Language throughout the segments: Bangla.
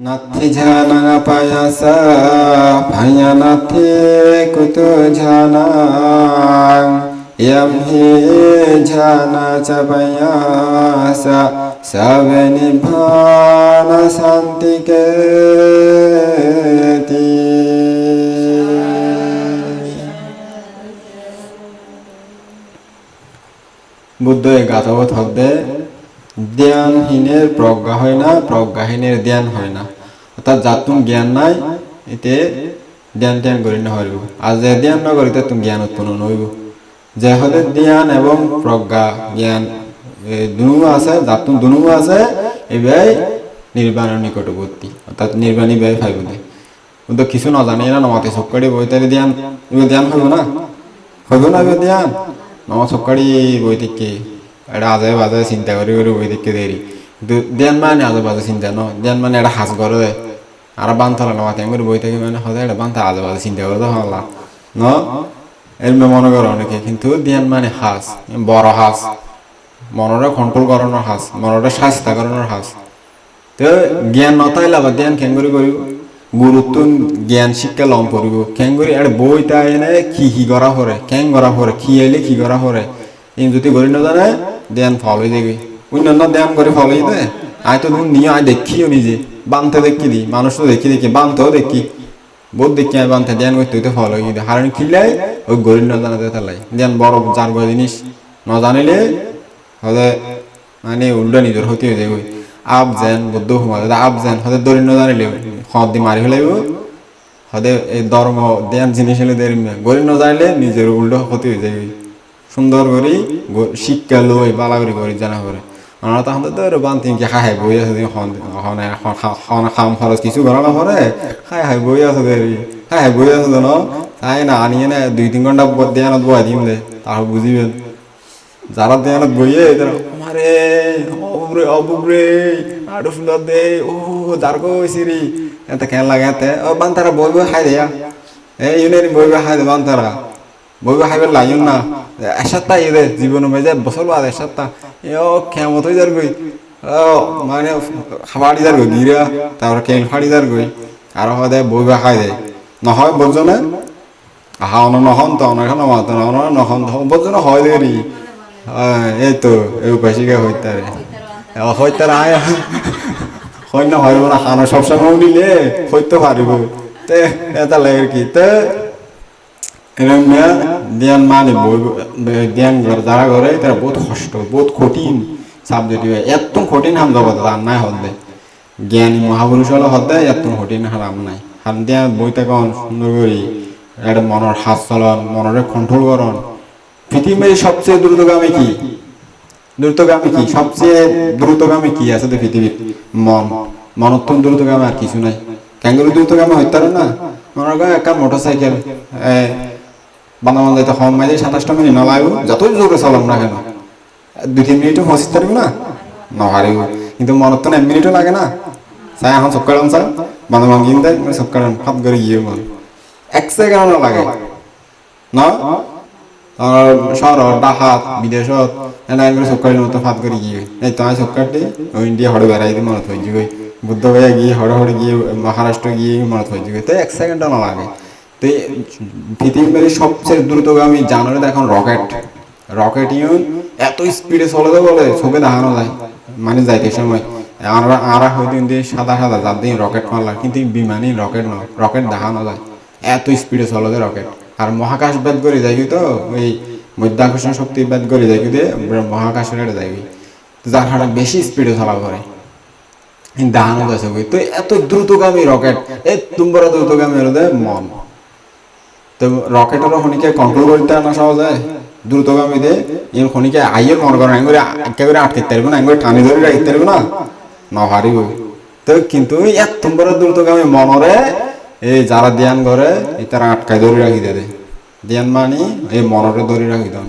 নাথি ঝানা পায়াসা ভাইয়া নাথি কুতু ঝানা यम हि ঝানা চাপায়াসা সব নিভান শান্তি কে বুদ্ধ এই গাথবত হদ্দে জ্ঞানহীনের প্রজ্ঞা হয় না, প্রজ্ঞাহীনের জ্ঞান হয় না। অর্থাৎ যার তুমি জ্ঞান নাই, এতে জ্ঞান জ্ঞান করি না হইব। আর যে জ্ঞান না করিতে তুমি জ্ঞান উৎপন্ন নইব যে হলে জ্ঞান এবং প্রজ্ঞা, জ্ঞান দুনু আছে যার তুমি দুনু আছে এবার নির্বাণের নিকটবর্তী। অর্থাৎ নির্বাণী ব্যয় ফাইব কিন্তু কিছু না জানি না, নমাতে সবকারি বইতে ধ্যান ধ্যান হইব না? হইব না ধ্যান? নমা সবকারি বই থেকে। এটা আজে বাজে চিন্তা করি করি বই থেকে দেরি কিন্তু ধ্যান মানে আজে বাজে চিন্তা ন ধ্যান মানে এটা হাস করে দেয় আর বান্থলা নমা তেম করে বই থেকে মানে সদায় এটা বান্থা আজে বাজে চিন্তা করে তো হলা ন এরমে মনে করো অনেকে কিন্তু ধ্যান মানে হাস বড় হাস মনরে কন্ট্রোল করানোর হাস মনরে স্বাস্থ্য করানোর হাস তো জ্ঞান নথাইলে আবার ধ্যান কেন করে করিব গুরুত্ব জ্ঞান শিক্ষা লম পড়িব কেন করে আর বই তাই এনে কি কি করা পরে কেন করা পরে কি এলে কি করা এই যদি করি না জানে ধ্যান ফল হয়ে যাবে অন্যান্য ধ্যান করে ফল হয়ে দেয় আয় তো তুমি নিয়ে আয় দেখিও নিজে। বানতে দেখি দি, মানুষ তো দেখি দেখি, বানতেও দেখি। বহুত দেখি আয় বানতে ধ্যান করতে হইতে ফল হয়ে যায় হারানি খিলাই, ওই গরিব না জানাতে তালাই। ধ্যান বড় বড় জিনিস, ন জানিলে হলে মানে উল্টা নিজের হতে হয়ে যাবে আপ যেন বুদ্ধ হুমা আপ যেন হতে দরিদ্র জানিলে হদ দি মারি ফেলাইব। হদে এই ধর্ম ধ্যান জিনিস হলে দেরি গরিব না জানিলে নিজের উল্টো ক্ষতি হয়ে যাবে সুন্দর করে, গ- শিক্ষা লই বালা করে করে জানা করে আমরা তখন তো বান্তি কি খাই খাই বই আছে খাম খরচ কিছু করা না পরে খাই খাই বই আছে দেরি খাই খাই বই আছে ন? তাই না আনিয়ে না দুই তিন ঘণ্টা ধ্যানত বয় দিম দে তারপর বুঝিবেন যারা ধ্যানত বইয়ে এদের আমারে অবুরে অবুরে আরও সুন্দর দে, ও যার কইছি রে এতে কেন লাগে ও বান্তারা বই বই খাই দেয়া এই ইউনের বই বই খাই দে বান্তারা বই বই খাইবার লাইন না এসাত্তা ইয়ে জীবন মেজে বছর বাদ এসাত্তা এ ও কেমত হয়ে মানে খাবাড়ি যার গই গিরা তারপর কেল ফাড়ি যার গই আর হয় বই বই খাই দেয় নহয় বোঝনে আহা, অন নহন তো অনেক নমাত অন নহন বোঝনে হয় দেরি এই তো এই উপাসিকা হইতারে হইতারে আয় হয় না হয় না খানা সবসময় নিলে হইতে পারিব তে, এটা লাগে কি? তে ধ্যান মানে ধ্যান যারা করে তারা বহুত কষ্ট, বহুত কঠিন সাবজেক্ট এত কঠিন হাম যাব তার নাই হদে জ্ঞানী মহাপুরুষ হলে হদে এত কঠিন হারাম নাই। হাম দিয়া বইতে কন সুন্দর করি একটা মনের হাত চলন, মনের কন্ট্রোল করন। পৃথিবীর সবচেয়ে দ্রুতগামী কি? দ্রুতগামী কি? সবচেয়ে দ্রুতগামী কি আছে তো পৃথিবীর? মন। মনোত্তম দ্রুতগামী, আর কিছু নাই। ক্যাঙ্গুরু দ্রুতগামী হইতে না? মনে করেন একটা মোটর সাইকেল বান্দামান যাইতে কম মাইলে সাতাশটা মিনিট নলাইব যতই জোরে চালাম না কেন, দুই তিন মিনিটও পঁচিশ পারব না? নহারিব কিন্তু মনত তো এক মিনিটও লাগে না। চাই এখন সকালাম চা বান্দামান কিনতে সকালাম হাত করে গিয়ে মন এক সেকেন্ড লাগে। না? আর শহর ডাহাত বিদেশত এনা করে সকালের মতো ফাত করে গিয়ে। এই তোমার সকালটি ওই ইন্ডিয়া হড়ে বেড়াই দিয়ে মনত হয়ে যাবে বুদ্ধ ভাইয়া গিয়ে হড়ে হড়ে গিয়ে, মহারাষ্ট্র গিয়ে মনত হয়ে যাবে তো এক সেকেন্ডও না লাগে। পৃথিবীর সবচেয়ে দ্রুতগামী জানোয়ার এখন রকেট রকেট ইউন এত স্পিডে চলে যায় বলে, চোখে দেখানো যায়। মানে যাইতে সময়। আমরা আরা হয়তো কিন্তু সাদা সাদা যার দিন রকেট মারলাম, কিন্তু বিমানই রকেট নয় রকেট দেখানো যায়। এত স্পিডে চলে যায় রকেট আর মহাকাশ বেদ করে যাই তো ওই মধ্যাকর্ষণ শক্তি বেদ করে যাই দিয়ে মহাকাশের এটা যাই যার হাটা বেশি স্পিডে চলা করে দাহানো যাচ্ছে ওই তো এত দ্রুতগামী রকেট এই তুমবড় দ্রুতগামী হলো মন। তো রকেটেরও খনিকে কন্ট্রোল করতে না সহজে দ্রুতগামী দিয়ে এই খনিকে আইয়ের মনে করেন এঙ্গুলো একেবারে আটকে পারবে না এঙ্গুলো টানি ধরে রাখতে পারবে না? নহারিব তো কিন্তু এত বড় দ্রুতগামী মনরে এই যারা ধ্যান করে এই তারা আটকায় ধরে রাখি দেয় ধ্যান মানি এই মনরে ধরে রাখি দেন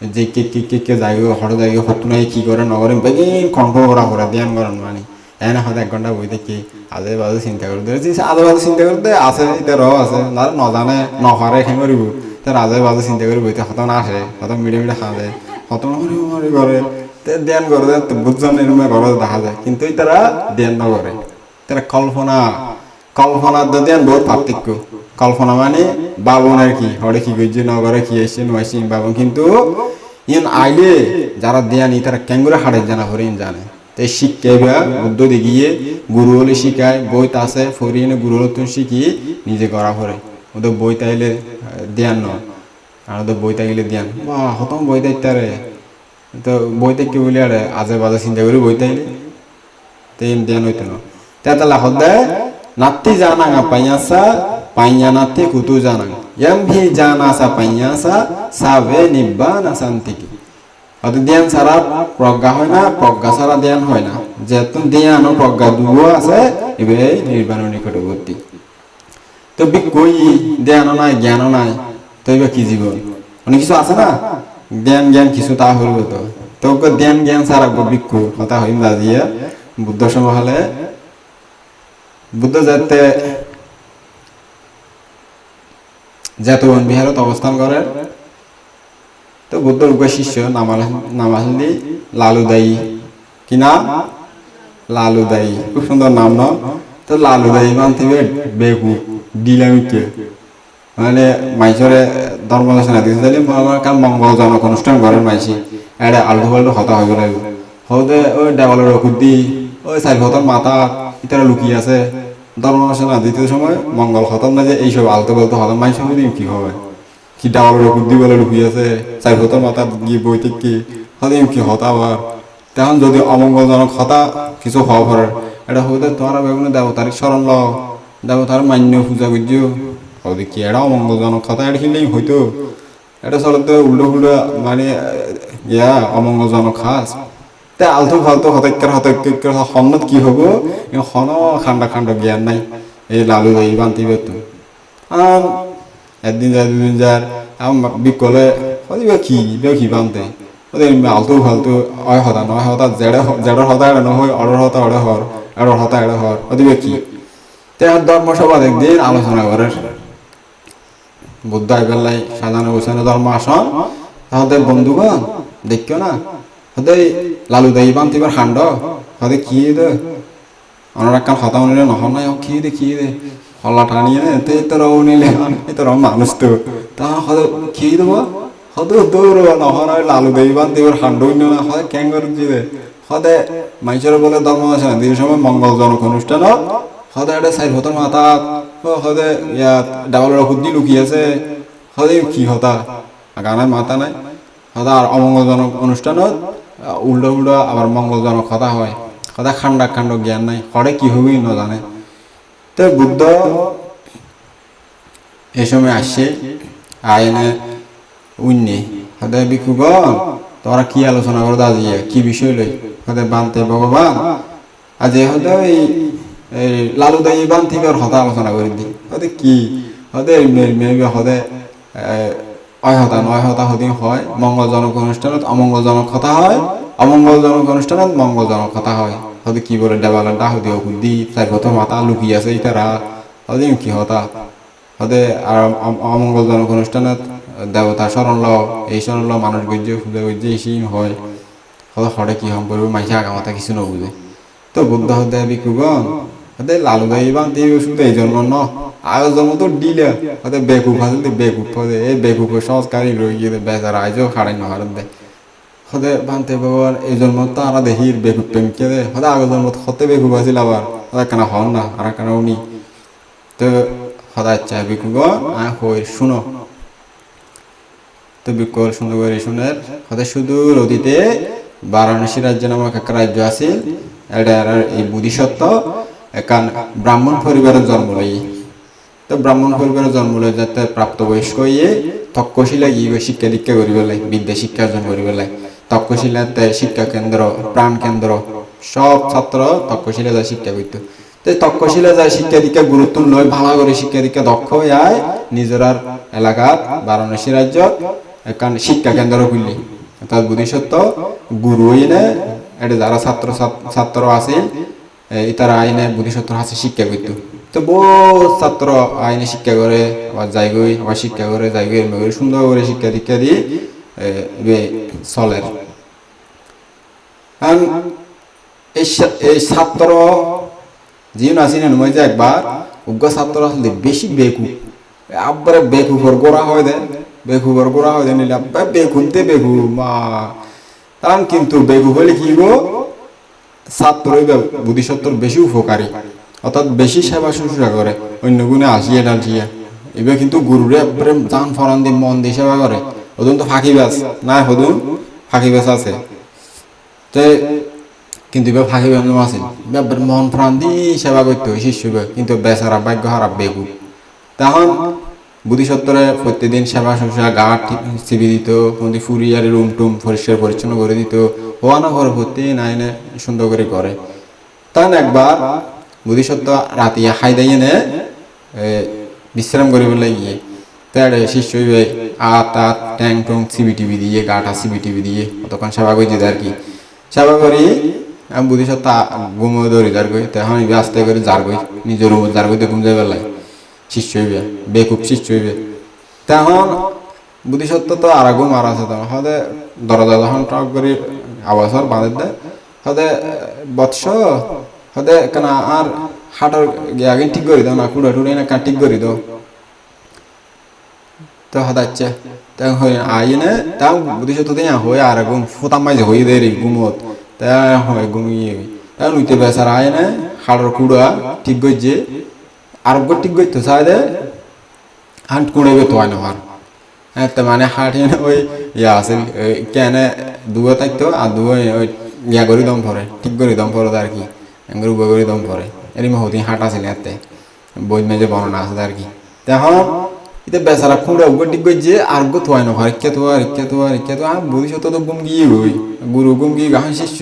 যে কে কে কে কে যাই হঠাৎ যাই নাই কি করে নগরে বেগিন কন্ট্রোল করা করে ধ্যান করেন মানি। এনে হয়তো এক ঘণ্টা বই দেখি আজে বাজে চিন্তা করতে আজে বাজে চিন্তা করতে আছে এটা র আছে। না নজানে নহারে খেয়ে করিব তার আজে বাজে চিন্তা করে বইতে হতন না আসে হত মিডে মিডে খাওয়া যায়। হত মরি মরি করে তে ধ্যান করে তো বুঝছেন এরকম ঘরে দেখা যায়। কিন্তু তারা ধ্যান না করে তারা কল্পনা। কল্পনার দিদি বহুত পার্থক্য কল্পনা মানে বাবন আর কি? হরে কি গজ্জি নগরে কি এসে নয়সি বাবন। কিন্তু ইন আইলে যারা দেয়ানি তারা কেঙ্গুরে হাড়ে জানা হরিণ জানে। তাই শিক্ষা বা দেখিয়ে গুরু হলে শিখায়, বই তাছে ফরিয়ে গুরু হলে তুমি শিখি নিজে করা পরে ওদের বই তাইলে দেয়ান নয় আর ওদের বই তাইলে দেয়ান বা, হতম বই তাইতারে তো বই থেকে বলি আরে, আজে বাজে চিন্তা করে বই তাইলে তেন দেন হইতো না। তেতা লাখত দে নাতি জানা গা পাইয়াসা পাইয়া নাতি কুতু জানা। ইয়াম ভি জানা সা পাইয়াসা সাবে নিব্বান শান্তিকি। ছাড়া প্রজ্ঞা হয় না, প্রজ্ঞা ছাড়া হয় না। যেহেতু ও প্রজ্ঞা আছে, এবারে নির্বাণের নিকটবর্তী। তো নাই নাই, তো এবার কি জীবন? অনেক কিছু আছে না? জ্ঞান জ্ঞান কিছু তা হইব তো। তো জ্ঞান ছাড়া বিক্ষু কথা হইম দাজিয়া বুদ্ধ সময় হলে বুদ্ধ যাতে জাতবন বিহারত অবস্থান করে তো বুদ্ধর উগ্র শিষ্য নামাল নামালি লালু দাই কি নাম? লালু দাই খুব সুন্দর নাম, ন? তো লালু দাই মানতে বেগু ডিলামিকে। মানে মাইসরে ধর্ম দর্শন দিতে চাইলে কাল মঙ্গলজনক অনুষ্ঠান করেন মাইসি এটা আলটু ফাল্টু হতা হইব লাগবে হতে ওই দেওয়ালের ওষুধ দি ওই চারি হতার মাথা ইতারা লুকিয়ে আছে। ধর্ম দর্শন দ্বিতীয় সময় মঙ্গল খতম না যে এইসব আলতো বলতো হতাম মাইস দিন কি হবে? কি ওষুধ দি বলে লুকিয়ে আছে চারি হতার মাথা গিয়ে বইতে কি হতে কি হতা আবার তখন যদি অমঙ্গলজনক হতা, কিছু হওয়া পড়ে এটা হতে তোমার বেগুনে দেবতার স্মরণ লও। দেবতার মান্য পূজা করছিও হতে কি এটা অমঙ্গলজনক কথা এটা খেলেই হইতো এটা চলতে উল্টো উল্টো মানে ইয়া অমঙ্গলজনক খাস তে আলতু ফালতু হতক্কার হতক্কার সন্নত কি হব? হন খান্ডা খান্ড জ্ঞান নাই। এই লালু এই বান্তি বেতু আম একদিন যায়, দুদিন যার আম বিকলে হদিবা কি বেও কি বানতে ওদের আলতু ফালতু অয় হতা নয় হতা জেড়ে জেড়র হতা এড়ে নহয় অড়র হতা অড়ে হর এড়র হতা এড়ে হর হদিবা কি। তে ধর্ম সভা একদিন আলোচনা করে বুদ্ধ আইবেলাই সাজানো গোছানো ধর্ম আসন তাহলে বন্ধুগণ দেখিও না? হতে লালু দাই বান্তিবার হান্ড হতে কি দে? কান হতা নিলে নহ নাই কি দে কি দে? হল্লা টানিয়ে নে তে তোর নিলে তোর মানুষ তো তা হতে কি দেবো হতে দৌড় নহ নয় লালু দাই বান্তিবার হান্ড না হতে ক্যাং করে দিয়ে হতে মাইসের বলে ধর্ম আছে দিন সময় মঙ্গলজনক অনুষ্ঠানত সদায় এটা চাই হতৰ মাতাত সদে ইয়াত ডাবলৰ ঔষধ দি লুকি আছে সদায় কি হতা গানে মাতা নাই সদা আর অমঙ্গলজনক অনুষ্ঠানত উল্টো উল্টো আবার মঙ্গলজনক কথা হয় সদায় খান্ডা খান্ড জ্ঞান নাই সদায় কি হবি নাজানে তো বুদ্ধ এই সময় আসছে, আইনে উন্নে। সদায় বিক্ষুগণ তোরা কি আলোচনা করো আজিয়ে কি বিষয় লই? সদায় বানতে ভগবান। আজি সদায় এই লালু দাই বান থেকে হতা আলোচনা করে দি হতে কি? হতে মেয়ে হতে অয় হতা নয় হতা হতে হয়, মঙ্গলজনক অনুষ্ঠানত অমঙ্গলজনক কথা হয়, অমঙ্গলজনক অনুষ্ঠানত মঙ্গলজনক কথা হয়। হতে কি বলে দেবালা ডাহ দিয়ে বুদ্ধি চার কত মাথা লুকি আছে ইতারা হতে কি হতা। হতে আর অমঙ্গলজনক অনুষ্ঠানত দেবতা স্মরণ ল এই স্মরণ ল মানুষ গজ্য পূজা গজ্য এই হয়। হতে হরে কি হম করবে মাইসে আগা মাথা কিছু নবুঝে তো বুদ্ধ হতে বিকুগণ হতে লালু দাই বান্তি ওষুধ এই জন্ম ন। আগে জন্ম তো দিলে হতে বেকুব আছে বেকুব হতে এই বেকুব সংস্কারই রয়ে গিয়ে বেচারা আইজও খাড়াই নহার দে। হতে বান্তে ভগবান এই জন্ম তো আরা দেখি বেকুব প্রেম কে দে হতে আগে জন্ম হতে বেকুব আছিল আবার হতে কেন হন না, আর কেন উনি। তো সদায় আচ্ছা বিকুগণ আ হই, শুনো। তো বিকল সুন্দর করে শুনের হতে সুদূর অতীতে বারাণসী রাজ্য নামক এক রাজ্য আছে এটার এই বুদ্ধিসত্ত্ব একান ব্রাহ্মণ পরিবারের জন্ম লই তো ব্রাহ্মণ পরিবারের জন্ম লই যাতে প্রাপ্তবয়স্ক ইয়ে তক্ষশিলা গিয়ে শিক্ষা দীক্ষা করি পেলাই বিদ্যা শিক্ষা অর্জন করি পেলাই তক্ষশিলাতে শিক্ষা কেন্দ্র, প্রাণ কেন্দ্র, সব ছাত্র তক্ষশিলা যায় শিক্ষা করতো। তক্ষশিলা যায় শিক্ষা দীক্ষা গুরুত্ব লয়, ভালো করে শিক্ষা দীক্ষা দক্ষ হয়ে আয় নিজের এলাকার বারাণসী রাজ্য একান শিক্ষা কেন্দ্র খুললি। অর্থাৎ বুদ্ধিসত্ত্ব গুরু এনে এটা যারা ছাত্র ছাত্র আছে তারা আইনে বুদ্ধিসত্ত্ব আছে শিক্ষা করত। তো বহু ছাত্র আইনে শিক্ষা করে, আবার যাইগই আবার শিক্ষা করে যাইগই সুন্দর করে শিক্ষা দীক্ষা দিয়ে চলের এই ছাত্র যিন আসিনে নমই যে একবার উগ্র ছাত্র আসলে বেশি বেকু আব্বারে বেকুফর গোড়া হয় দে বেকুফর গোড়া হয় দে, নিলে আব্বা বেকুব বেকু মা। তাম কিন্তু বেকু হলে কি গো ছাত্রই বুদ্ধিসত্তর বেশি উপকারী অর্থাৎ বেশি সেবা শুশ্রূষা করে অন্য গুণে আসিয়ে ডালছিয়ে এবার কিন্তু গুরুরে একবারে জান ফরান দিয়ে মন দিয়ে সেবা করে ওদন তো ফাঁকি ব্যাস না হদুন ফাঁকি ব্যাস আছে। তে কিন্তু এবার ফাঁকি ব্যাস আছে এবার মন প্রাণ দিয়ে সেবা করতে হয় শিষ্য কিন্তু বেচারা ভাগ্য হারাপ বেগু তখন বুদ্ধিসত্তরে প্রত্যেকদিন সেবা শুশ্রূষা, গা চিবি দিত কোনদি ফুরিয়ারে রুম টুম পরিষ্কার পরিচ্ছন্ন করে দিত হওয়ানো ঘর ভর্তি নাইনে সুন্দর করে করে তখন একবার বুদ্ধিসত্ত্ব রাতে খাই দিয়ে নে বিশ্রাম করে বলে গিয়ে তার শিষ্য আত আত ট্যাং টং সিবি টিভি দিয়ে, গাটা সিবি টিভি দিয়ে তখন সেবা করে দিতে আর কি? সেবা করি আমি বুদ্ধিসত্ত্ব ঘুমো ধরি যার কই তখন আস্তে করে যার কই নিজের রুম যার কইতে ঘুম যাবে লাই শিষ্য হইবে বেকুব শিষ্য হইবে তখন বুদ্ধিসত্ত্ব তো আর ঘুম আর আছে তখন হদে দরজা যখন টক করে আবাসর বাঁধে দেয় হদে বৎস হদে কেন আর হাঁটার আগে ঠিক করে দাও না কুড়া টুড়ে না ঠিক করে দাও তো হদাচ্ছে দিয়ে হই আর ঘুম ফুতাম মাঝে হই দে রে ঘুমত তা হয় ঘুমিয়ে তা নুইতে বেসার আইনে হাড়র কুড়া ঠিক করছে আরোগ্য ঠিক করতে চাই দে হাঁট কুড়ে বে তো হয় না আর হ্যাঁ তো মানে হাঁট এনে ওই ইয়া আছে কেনে দুয়ে থাকতো আর দুয়ে ওই ইয়া করে দম পরে ঠিক করে দম পরে আর কি এঙ্গুর উবে করে দম পরে এরম হতি হাঁট আছিল এতে বই মেজে বর্ণনা আছে আর কি তখন এটা বেচারা খুঁড়ে উগে ঠিক করছে আর গো থোয়াই না হরিকে তো আর ইকে তো আর ইকে তো আর ভবিষ্যৎ তো গুম গিয়ে গই, গুরু গুম গিয়ে গান শিষ্য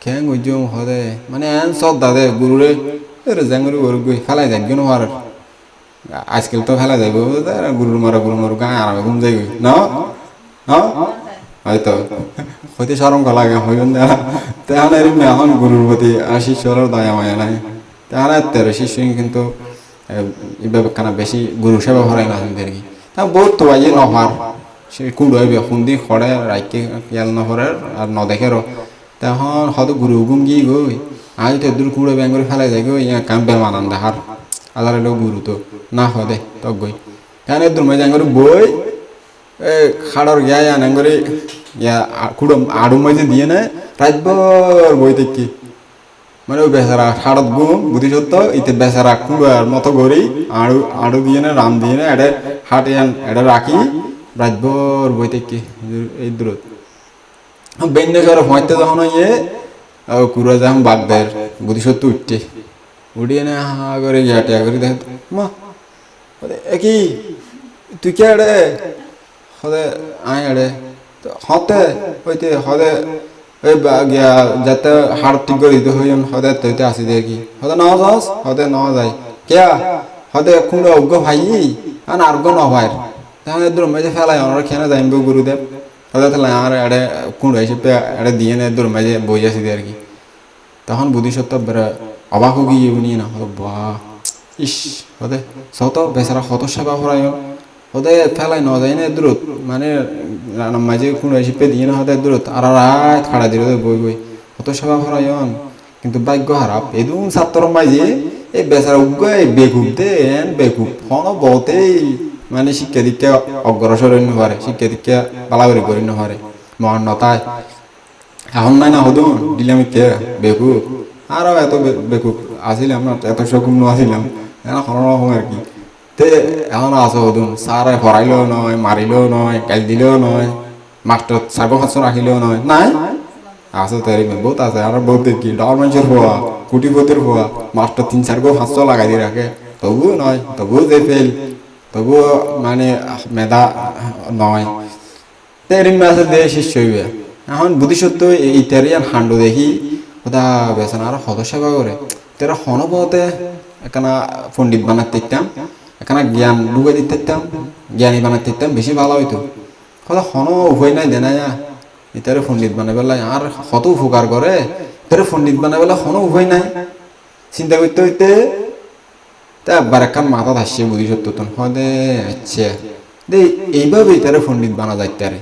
কেন গইজম হদে মানে এন সব দাদে গুরুরে এর জাঙ্গুরি গরু গই, ফেলাই দেন কেন আর? আজকাল তো ফেলা যাইব গুরুর মারা গুরু মারু গাঁ আরামে ঘুম যাই গই, না? হয়তো হইতে সরম কলা গে হইবেন না তাহলে এখন গুরুর প্রতি, আর শিষ্যর দয়া মায়া নাই তাহলে তেরো শিষ্য কিন্তু এভাবে কানা বেশি গুরু সেবা হরাই না আর কি। তা বহুত তো আইয়ে নহার। সে কুড়ো হইবে খুন্দি খড়ে, রাইকে ইয়াল নহরের, আর নদেখেরও তখন হয়তো গুরু গুম গিয়ে গই, আজ তো দূর কুড়ো ব্যাঙ্গ করে ফেলাই যায় গই, ইয়া কাম বেমান দেখার আদার এলো গুরু তো, না হয় দে তক গই। কেন দূর মাঝে আঙ্গুর বই, এ খাড়র গিয়া আনাঙ্গরে ইয়া কুড়ো আড়ু মাঝে দিয়ে নেয় রাতভর বই দেখি। মানে ওই বেচারা সাড়ত গুম বুদ্ধি সত্য ইতে বেচারা কুড়ার মতো করি আড়ু আড়ু দিয়ে না রাম দিয়ে না এটা হাটে এটা রাখি রাতভর বই দেখি এই দূরত। বেন্য করে যখন ইয়ে কুড়া যখন বুদ্ধি সত্য উঠছে। উঠিয়ে না হা করে গিয়া করে দেখ মা বলে, এ কি তুই কে এড়ে? হদে আয় এড়ে হতে হইতে হদে গিয়া যাতে হাড় ঠিক করে দিতে হইন হদে তৈতে আসি দিয়ে কি। হদে ন যাস ন যায়। কেয়া? হদে কুড়ে অজ্ঞ ভাই আর আর্গ ন ভাই তাহলে দূর মাঝে ফেলাই ওনারা খেয়ে যাইব গুরুদেব হদে তাহলে আর এড়ে কুড়ে হিসেবে এড়ে দিয়ে নে দূর মাঝে বই আসি দিয়ে আর কি। তখন বুদ্ধিসত্ত্ব বেড়ে অবাক গিয়ে উনি না বাহ ইস হদে সত বেচারা হত সেবা করায় হদে ফেলাই ন যায় না, দূরত। মানে রান্না মাঝে কোনো এসে দিয়ে না হদে দূরত। আর রাত খাড়া দিল বই বই। হত সেবা করায় কিন্তু ভাগ্য খারাপ। এদুম ছাত্র মাঝে এই বেচারা উগ্র, এই বেকুব দে, এন বেকুব। হন বহুতেই মানে শিক্ষা দীক্ষা অগ্রসর পারে। শিক্ষা দীক্ষা পালাগরি করি পারে। মহান্নতায় এখন নাই না হদুন। দিলাম কে বেকুব। আরও এত বেকুব। আসিলাম না, এত শকুন আসিলাম। এখন আর কি। তে এখন আছে হদুন স্যার হরাইলেও নয় মারিলেও নয় গাল দিলেও মাস্টার সাগো হাস্য রাখিলেও নয় নাই? আছে তারি আছে আর বহুত ডর মানুষের হওয়া হওয়া তিন চার গো লাগাই দিয়ে রাখে তবুও নয় তবুও যে ফেল তবুও মানে মেধা নয় তেরিম মাসে দে শিষ্য হইবে এখন বুদ্ধিসত্ত্ব এই তেরিয়ান হান্ডু দেখি ওদা বেসন আর হত সেবা করে তেরা হনবতে এখানা পণ্ডিত বানাতে এখানা জ্ঞান ডুবে দিতে জ্ঞানী বানাতে দিতাম বেশি ভালো হইতো হয়তো হন উভয় নাই দেনা যা এটারে পণ্ডিত বানাবে আর কত উপকার করে এটারে পণ্ডিত বানাবে হন উভয় নাই। চিন্তা করতে হইতে তা একবার একখান মাথা ধাসছে বুঝি সত্য তখন হদে আচ্ছা। দে এইভাবেই তারে পণ্ডিত বানা যায় তারে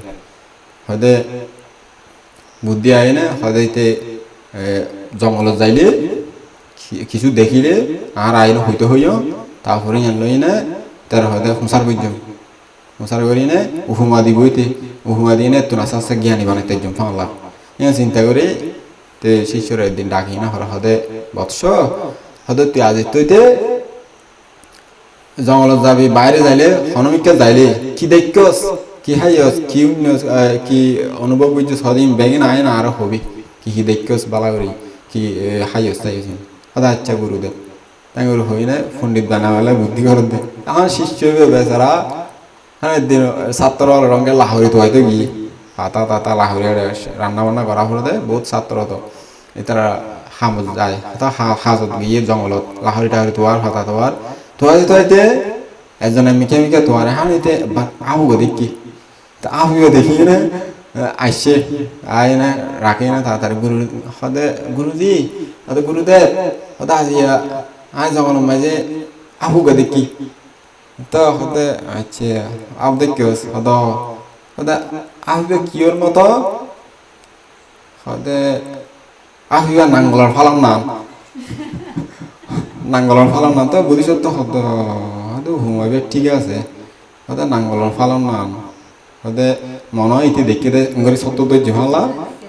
হদে বুদ্ধি আয় না হদাইতে জঙ্গলত যাইলে কিছু দেখিলে আর আইন হইতে হইও তারপরে লই না তার হয়তো সংসার করছম সংসার করি নে উহুমা দিবইতে উহুমা দিয়ে নে তুন আস্তে জ্ঞানী বানাইতে জম ফাঁলা ইয়া চিন্তা করে তে শিষ্যর একদিন ডাকি, না হর হদে বৎস, হদে তুই আজ তুইতে জঙ্গলত যাবি, বাইরে যাইলে, হনমিকা যাইলে, কি দেখছস কি হাইয়স, কি কি অনুভব করছিস সদিন বেগিন আয় না আরও হবি। কি কি দেখছস বালা করি, কি হাইয়স তাইছিস হদা আচ্ছা গুরুদেব। তাই গুরু হই না পণ্ডিত বানাবেলা বুদ্ধি করে দে আমার শিষ্য বেচারা হ্যাঁ দিন ছাত্র রঙের লাহরি তো হয়তো গিয়ে হাতা তাতা লাহরি রান্না বান্না করা হলে দেয়, বহুত ছাত্র তো। এতারা হামত যায় তা হাজত গিয়ে জঙ্গলত, লাহরি টাহরি তোয়ার হাতা তোয়ার। তোয়াই তোয়াইতে একজনে মিকে তোয়ারে হান এতে আহু গো দেখি। তা আহু গো দেখি না আইসে আয় না রাখে না তাড়াতাড়ি গুরু হদে গুরুজি হদে গুরুদেব হদে আজিয়া আয় জঙ্গল মাঝে আহু গো দেখি। তো হতে আচ্ছা আব দেখিস হদ। হদে আহবে মতো? হদে আহিবা নাঙ্গলৰ ফালাম নাম নাঙ্গলৰ ফালাম নাম তো বুঝিছ তো, হদ হয়তো হুমাইবে ঠিক আছে। হদে নাঙ্গলৰ ফালাম নাম হদে, মন ইতি দেখি দে সত্য তো জিহালা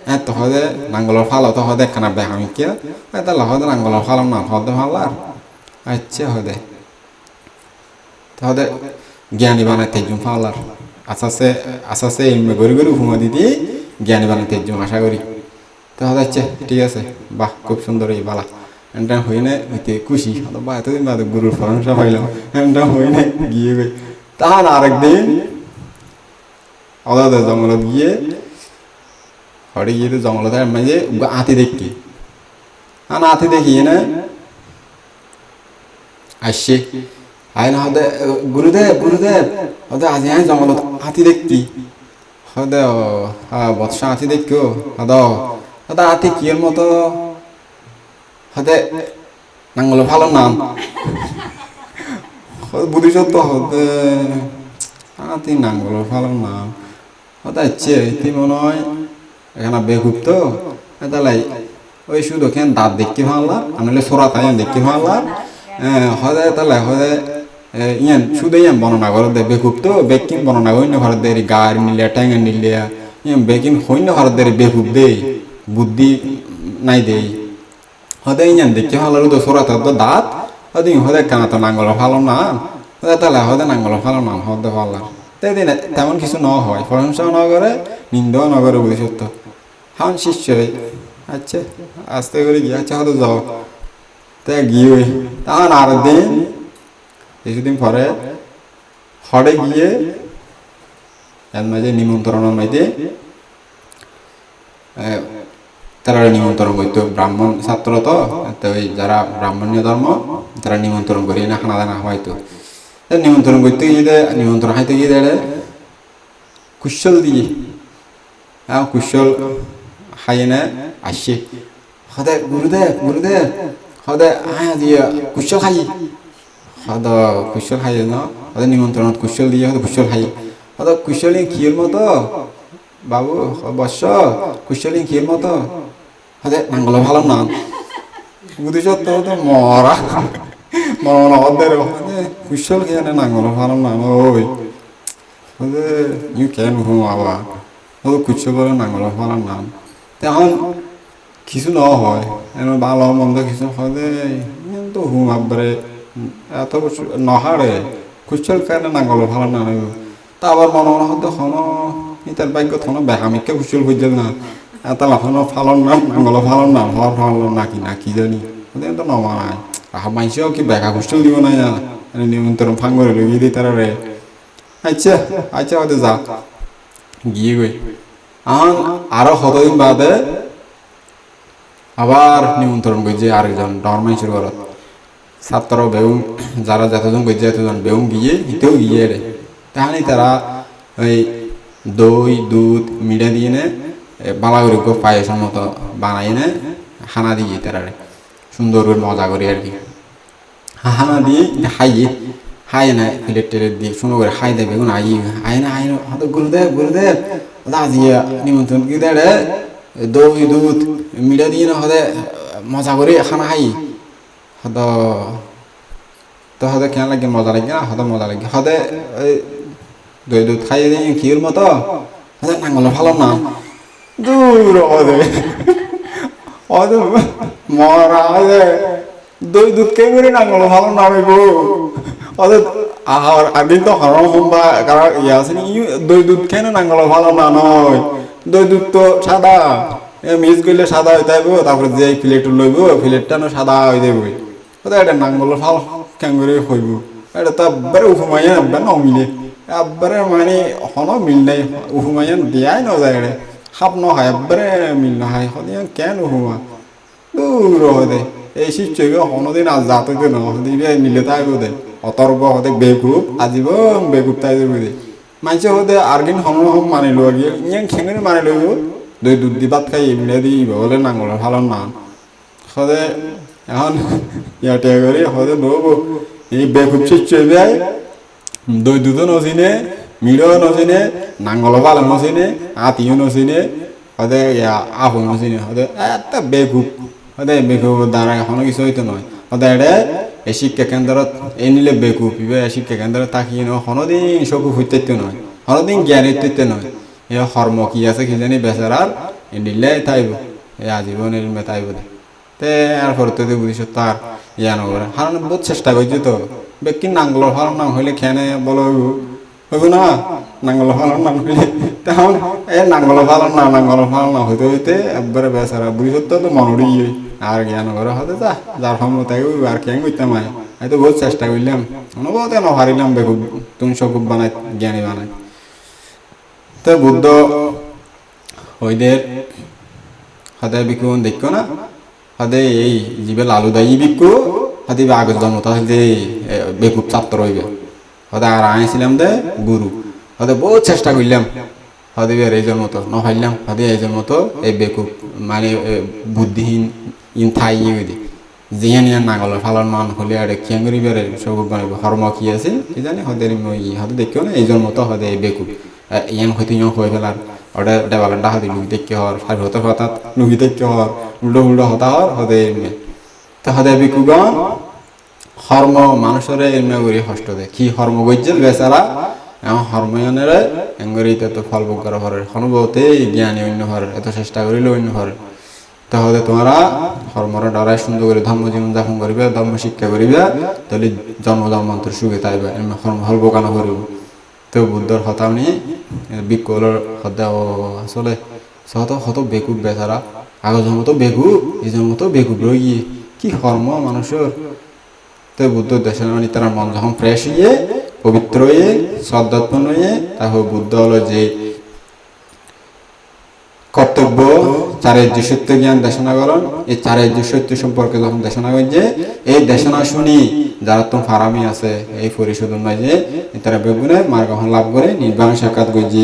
হ্যাঁ তো হদে নাঙ্গলৰ ফাল তো হদে খানা বেহামি কিয়া। এটা হদে নাঙ্গলৰ ফালাম নাম হদে ফালার আচ্ছা হদে। তাহলে জ্ঞানী বানাইতে একজন ফালার আসাসে আসাসে ইলমে গরি গরি হুমা দিদি জ্ঞানী বানাইতে একজন আশা করি। তাহলে আচ্ছা ঠিক আছে। বাহ, খুব সুন্দর এই বালা। এনটা হই না, হইতে খুশি। বা এতদিন বাদে গুরুর প্রশংসা পাইলাম। এনটা হই না, গিয়ে গই তাহার আরেকদিন আলাদা জঙ্গলত গিয়ে হরে গিয়ে জঙ্গলতে মাঝে আতি দেখি। আর আতি দেখি না আসছে আই না হদে গুরুদেব গুরুদেব হদে আজি আই জঙ্গলত হাতি দেখতি হদে হ্যাঁ বৎসা হাতি দেখো হদ হদে হাতি কিয়ের মতো? হদে নাঙ্গল ভালো নাম। বুঝিস তো হদে হাতি নাঙ্গল ভালো নাম। হদে আচ্ছা এটি মনে হয় এখানে বেগুপ তো তাহলে ওই শুধু কেন দাঁত দেখতে ভালো আনলে সোরা তাই দেখতে ভালো হদে তাহলে হদে ইয়ান শুধু ইয়ান বর্ণনা করে দে বেকুব তো বেকিন বর্ণনা হইন ঘর দে গার নিলে ট্যাঙ্গের নিলে ইয়ান ঘর দে বেকুব দে বুদ্ধি নাই দে হদে ইয়ান দেখি ভালো তো সোরা দাঁত হদে হদে কানা তো নাঙ্গল ভালো না নাঙ্গল ভালো না হদে ভালো তেদিন তেমন কিছু ন হয় প্রশংসাও ন করে নিন্দাও ন করে বুঝি সত্য হান শিষ্য আচ্ছা আস্তে করে গিয়ে আচ্ছা হয়তো যাও তা গিয়ে তার আর দিন কিছুদিন পরে হরে গিয়ে এর মাঝে নিমন্ত্রণের মাঝে তারা নিমন্ত্রণ করতো ব্রাহ্মণ ছাত্র তো ওই যারা ব্রাহ্মণীয় ধর্ম, তারা নিমন্ত্রণ করি না খানা দানা হয়তো নিমন্ত্রণ করতে গিয়ে নিমন্ত্রণ হাইতে গিয়ে দেয় কুশল দিয়ে হ্যাঁ কুশল হাইয়ে না, আসছে। হদে গুরুদেব গুরুদেব আয় দিয়ে কুশল খাই হদ কুশল খাই ন। হদে নিমন্ত্রণত কুশল দিয়ে হদে কুশল খাই হদ কুশলী ক্ষীর মতো। বাবু বর্ষ কুশলী ক্ষীর মতো। হদে নাঙ্গল ভালো না বুঝিস তো তো মরা মরা হদে কুশল খেয়ে নাঙ্গল ভালো না ওই হদে ইউ কেন হুম আবা হদে কুশল নাঙ্গল ভালো না তেমন কিছু ন হয় এন ভালো মন্দ কিছু হদে তো হুম আবরে এত বছর নহারে কুশল কারণে নাঙ্গল ভালো না তা আবার মনে মনে হতো হন ইতার ভাগ্য থন বেহামিকে কুশল হইল না। এত লাফানো ফালন নাম নাঙ্গল ফালন নাম হর ফালন নাকি না কি জানি। ওদের তো নমায় আহ মাইসেও কি বেকা কুশল দিব না। জানা নিমন্ত্রণ ফাং করে লইয়ে দিই তারা রে আচ্ছা আচ্ছা হয়তো যা। গিয়ে গই আন আরও কতদিন বাদে আবার নিমন্ত্রণ করছে আরেকজন ডরমাইশের ঘরত ছাত্র বেউম, যারা যতজন গেছে এতজন বেউম গিয়ে হিতেও গিয়ে রে তাহানি তারা ওই দই, দুধ, মিঠা দিয়ে নে বালাগুড়ি পায়েসের মতো বানাই নে হানা দিয়ে তারা রে সুন্দর করে মজা করি আর কি। হানা দিয়ে হাইয়ে, হাই না প্লেট টেলেট দিয়ে সুন্দর করে হাই দেবে বেগুন আই আই না আই না হয়তো গুরুদেব গুরুদেব আজিয়া নিমন্ত্রণ কি দেয় দই দুধ মিঠা দিয়ে না হতে মজা করে খানা খাই হদ, তো হদে কেন লাগে মজা লাগে না, হদে মজা লাগে। হদে দই দুধ খাই দিই ক্ষীর মতো? হদে নাঙ্গল ভালো না। দূর হদে হদে মরা হদে দই দুধ কে করে নাঙ্গল ভালো না আমি গো? হদে আর আগে তো হরম বা কারণ ইয়ে আছে দই দুধ খেয়ে নাঙ্গল ভালো না নয়? দই দুধ সাদা মিস করলে সাদা হইতে হইব, তারপরে যে প্লেট লইব প্লেটটা না সাদা হয়ে যাবে ওটা এটা নাঙ্গল ভালো ক্যাঙ্গুরি হইব। এটা তো আব্বারে উফুমাইয়া আব্বা ন মিলে। আব্বারে মানে হন মিল নাই উফুমাইয়া দিয়াই ন যায় রে। হাপ ন হয়, আব্বারে মিল না হয় হদিয়া কেন উফুমা দূর হদে এই শিষ্যকে হনদিন আজ যাতে ন দিবে মিলে তাই বোধে অতর্ব হতে বেকুব, আজীবন বেকুব তাই দেবে মাইছে হতে আর্গিন হন হম মানিল আগে ইয়াং খেঙ্গের মানিল দই দুধ দি ভাত খাই এমনি দি বলে নাঙ্গল ভালো না। হদে এখন ইয়াতে করে হদে নব এই বেকুব চিচ্ছে যায়, দই দুধও নচিনে মিড়ও নচিনে নাঙ্গল ভালো নচিনে আতিও নচিনে ইয়া আহু নচিনে হদে একটা বেকুব হদে বেকুব দ্বারা এখনও কিছু হইতো নয় হদে এডে এই শিক্ষা কেন্দ্রত এই নিলে বেকুব ইবে শিক্ষা কেন্দ্রত থাকি ন হনদিন চকু ফুটতে নয় হনদিন জ্ঞান ইত্যতে নয় এ কর্ম কি আছে কি জানি বেচারার এ নিলে তাইব এ আজীবনের মে তাইব দে। তে আর ফরতে দে বুঝিস তার ইয়া নগরে হারান বহুত চেষ্টা করছি তো, বেকি নাঙ্গল হারাম নাম হইলে খেনে বলো হইব না নাঙ্গল ফালন নাম হইলে তখন এ নাঙ্গল ফালন না নাঙ্গল ফালন না হইতে হইতে একবারে বেচারা বুঝিস তো তো মনড়ি আর জ্ঞান করে হতে যা যার সময় তাই আর কেন করতাম আমি তো বহুত চেষ্টা করলাম। অনুভব ন হারিলাম বেকুব তুমি সকুব বানাই, জ্ঞানী বানাই। তো বুদ্ধ হইদের সদায় বিকু দেখো না? সদায় এই যিবে লালু দায়ী বিকু সদায় আগত জন্মতা যে বেকুব ছাত্র হইবে। সদায় আর আইছিলাম দে গুরু। সদায় বহুত চেষ্টা করলাম। সদায় এই জন্মতো নহাইলাম। সদায় এই জন্মতো এই বেকুব মানে বুদ্ধিহীন ইন থাই ইয়ে যিহেন ইয়ান নাঙলৰ ফালৰ মান হলে আৰু কিয়াঙ্গুৰি বেৰে চকুক বানিব হৰ্ম কি আছিল কি জানি সদায় মই হতে দেখিও না এই জন্মতো সদায় বেকুব। ইয়াং হয়তো ইয়াং হয়ে ফেলার ওটা দেওয়ালটা হতে লুকি দেখতে হওয়ার ফাইভ হতে হঠাৎ লুকি দেখতে হওয়ার উল্টো উল্টো হতা হওয়ার হতে এমনি তো হতে বিকুগণ হর্ম মানুষের এমনি করে কষ্ট দেয় কি হর্ম গজ্জেল বেচারা এমন হর্ময়নের এঙ্গরিতে তো ফল ভোগ করা হরে অনুভবতে জ্ঞানী অন্য হরে এত চেষ্টা করিলে অন্য হরে তাহলে তোমরা ধর্মরা ডরাই সুন্দর করে ধর্ম জীবন যাপন করিবে, ধর্ম শিক্ষা করিবে, তাহলে জন্ম, জন্মান্তর সুখে তাইবে এমনি হর্ম হল্প কানা করিব। তো বুদ্ধর হতামনি বিকলর হদা ও আসলে সহত হত বেকুব বেচারা। আগর জন্ম তো বেকুব, এই জন্ম তো বেকুব রই কি কর্ম মানুষের। তো বুদ্ধ দেশের মানে তার মন যখন ফ্রেশ হয়ে পবিত্র হয়ে শ্রদ্ধাত্মন হয়ে তারপর বুদ্ধ হলো যে কর্তব্য চারের যে সত্য জ্ঞান দেশনা করেন এই চারের যে সত্য সম্পর্কে যখন দেশনা করছে এই দেশনা শুনি, যারা তো ফারামি আছে, এই পরিশোধন মাঝে তারা বেগুনে মার্গ লাভ করে, নির্বাণ সাক্ষাৎ করছে